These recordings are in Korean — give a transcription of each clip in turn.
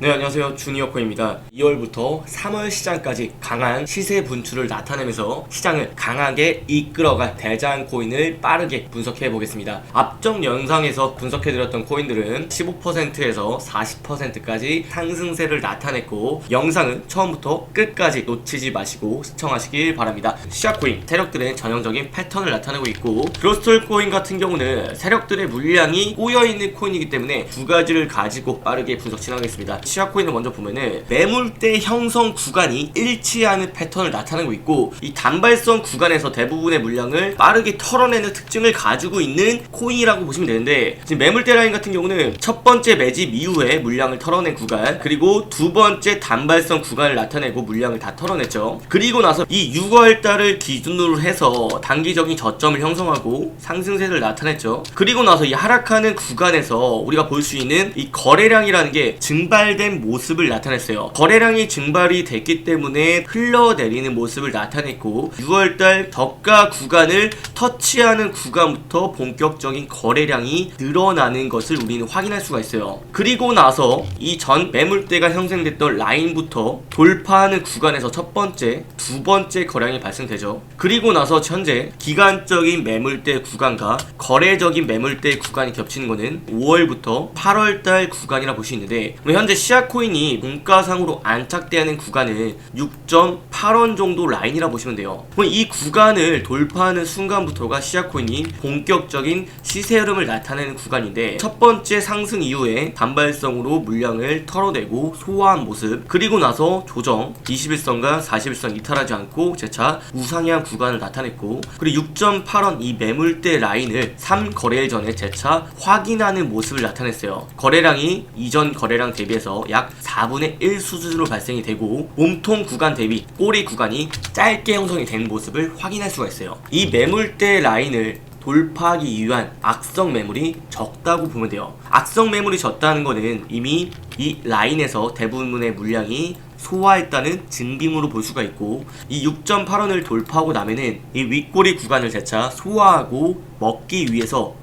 네 안녕하세요. 주니어코입니다. 2월부터 3월 시장까지 강한 시세 분출을 나타내면서 시장을 강하게 이끌어갈 대장 코인을 빠르게 분석해 보겠습니다. 앞전 영상에서 분석해 드렸던 코인들은 15%에서 40%까지 상승세를 나타냈고 영상은 처음부터 끝까지 놓치지 마시고 시청하시길 바랍니다. 시작코인. 세력들의 전형적인 패턴을 나타내고 있고 그로스톨 코인 같은 경우는 세력들의 물량이 꼬여있는 코인이기 때문에 두 가지를 가지고 빠르게 분석 진행하겠습니다 시아코인을 먼저 보면은 매물대 형성 구간이 일치하는 패턴을 나타내고 있고 이 단발성 구간에서 대부분의 물량을 빠르게 털어내는 특징을 가지고 있는 코인이라고 보시면 되는데 지금 매물대 라인 같은 경우는 첫 번째 매집 이후에 물량을 털어낸 구간 그리고 두 번째 단발성 구간을 나타내고 물량을 다 털어냈죠. 그리고 나서 이 6월 달을 기준으로 해서 단기적인 저점을 형성하고 상승세를 나타냈죠. 그리고 나서 이 하락하는 구간에서 우리가 볼 수 있는 이 거래량이라는 게 증발 된 모습을 나타냈어요. 거래량이 증발이 됐기 때문에 흘러내리는 모습을 나타냈고 6월달 저가 구간을 터치하는 구간부터 본격적인 거래량이 늘어나는 것을 우리는 확인할 수가 있어요. 그리고 나서 이 전 매물대가 형성됐던 라인부터 돌파하는 구간에서 첫 번째, 두 번째 거래량이 발생되죠. 그리고 나서 현재 기간적인 매물대 구간과 거래적인 매물대 구간이 겹치는 것은 5월부터 8월달 구간이라 볼 수 있는데 현재 시아코인이 문가상으로 안착되어 있는 구간은 6.8원 정도 라인이라 보시면 돼요. 이 구간을 돌파하는 순간부터가 시아코인이 본격적인 시세 흐름을 나타내는 구간인데 첫 번째 상승 이후에 단발성으로 물량을 털어내고 소화한 모습 그리고 나서 조정 21선과 41선 이탈하지 않고 재차 우상향 구간을 나타냈고 그리고 6.8원 이 매물대 라인을 3거래일 전에 재차 확인하는 모습을 나타냈어요. 거래량이 이전 거래량 대비해서 약 4분의 1 수준으로 발생이 되고 몸통 구간 대비 꼬리 구간이 짧게 형성이 된 모습을 확인할 수가 있어요. 이 매물대 라인을 돌파하기 위한 악성 매물이 적다고 보면 돼요. 악성 매물이 적다는 거는 이미 이 라인에서 대부분의 물량이 소화했다는 증빙으로 볼 수가 있고 이 6.8원을 돌파하고 나면은 이 윗꼬리 구간을 재차 소화하고 먹기 위해서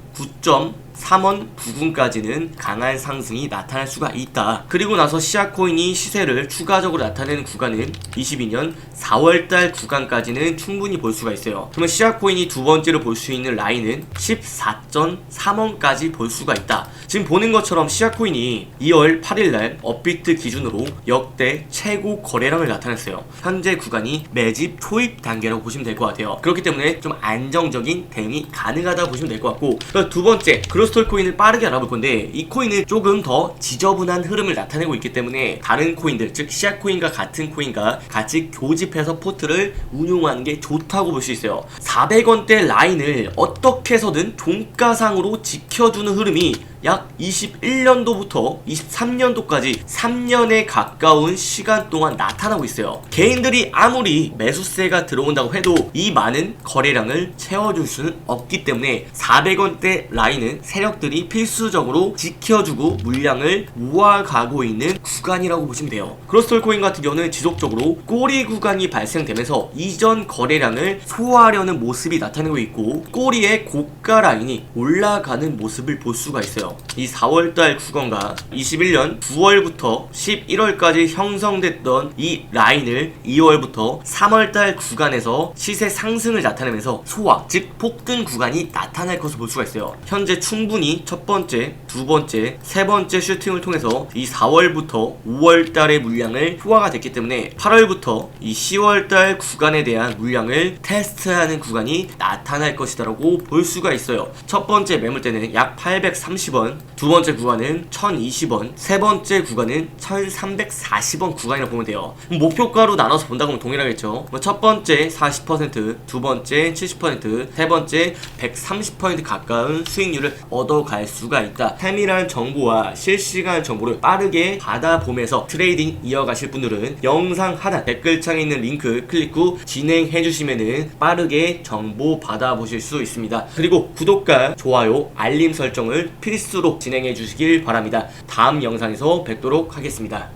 9.3원 부근까지는 강한 상승이 나타날 수가 있다. 그리고 나서 시아코인이 시세를 추가적으로 나타내는 구간은 22년 4월달 구간까지는 충분히 볼 수가 있어요. 그러면 시아코인이 두 번째로 볼 수 있는 라인은 14.3원까지 볼 수가 있다. 지금 보는 것처럼 시아코인이 2월 8일날 업비트 기준으로 역대 최고 거래량을 나타냈어요. 현재 구간이 매집 초입 단계라고 보시면 될 것 같아요. 그렇기 때문에 좀 안정적인 대응이 가능하다 보시면 될 것 같고 두 번째 그 로스톨 코인을 빠르게 알아볼 건데 이 코인은 조금 더 지저분한 흐름을 나타내고 있기 때문에 다른 코인들 즉 시아 코인과 같은 코인과 같이 교집해서 포트를 운용하는 게 좋다고 볼 수 있어요. 400원대 라인을 어떻게 해서든 종가상으로 지켜주는 흐름이 약 21년도부터 23년도까지 3년에 가까운 시간 동안 나타나고 있어요. 개인들이 아무리 매수세가 들어온다고 해도 이 많은 거래량을 채워줄 수는 없기 때문에 400원대 라인은 세력들이 필수적으로 지켜주고 물량을 모아가고 있는 구간이라고 보시면 돼요. 크로스톨 코인 같은 경우는 지속적으로 꼬리 구간이 발생되면서 이전 거래량을 소화하려는 모습이 나타내고 있고 꼬리의 고가 라인이 올라가는 모습을 볼 수가 있어요. 이 4월달 구간과 21년 9월부터 11월까지 형성됐던 이 라인을 2월부터 3월달 구간에서 시세 상승을 나타내면서 소화, 즉 폭등 구간이 나타날 것을 볼 수가 있어요. 현재 충분히 첫 번째, 두 번째, 세 번째 슈팅을 통해서 이 4월부터 5월달의 물량을 소화가 됐기 때문에 8월부터 이 10월달 구간에 대한 물량을 테스트하는 구간이 나타날 것이다라고 볼 수가 있어요. 첫 번째 매물대는 약 830원, 두 번째 구간은 1020원, 세 번째 구간은 1340원 구간이라고 보면 돼요. 목표가로 나눠서 본다고 하면 동일하겠죠. 뭐첫 번째 40%, 두 번째 70%, 세 번째 130% 가까운 수익률을 얻어갈 수가 있다. 세밀한 정보와 실시간 정보를 빠르게 받아보면서 트레이딩 이어가실 분들은 영상 하단 댓글창에 있는 링크 클릭 후 진행해 주시면은 빠르게 정보 받아보실 수 있습니다. 그리고 구독과 좋아요, 알림 설정을 필수로 진행해 주시길 바랍니다. 다음 영상에서 뵙도록 하겠습니다.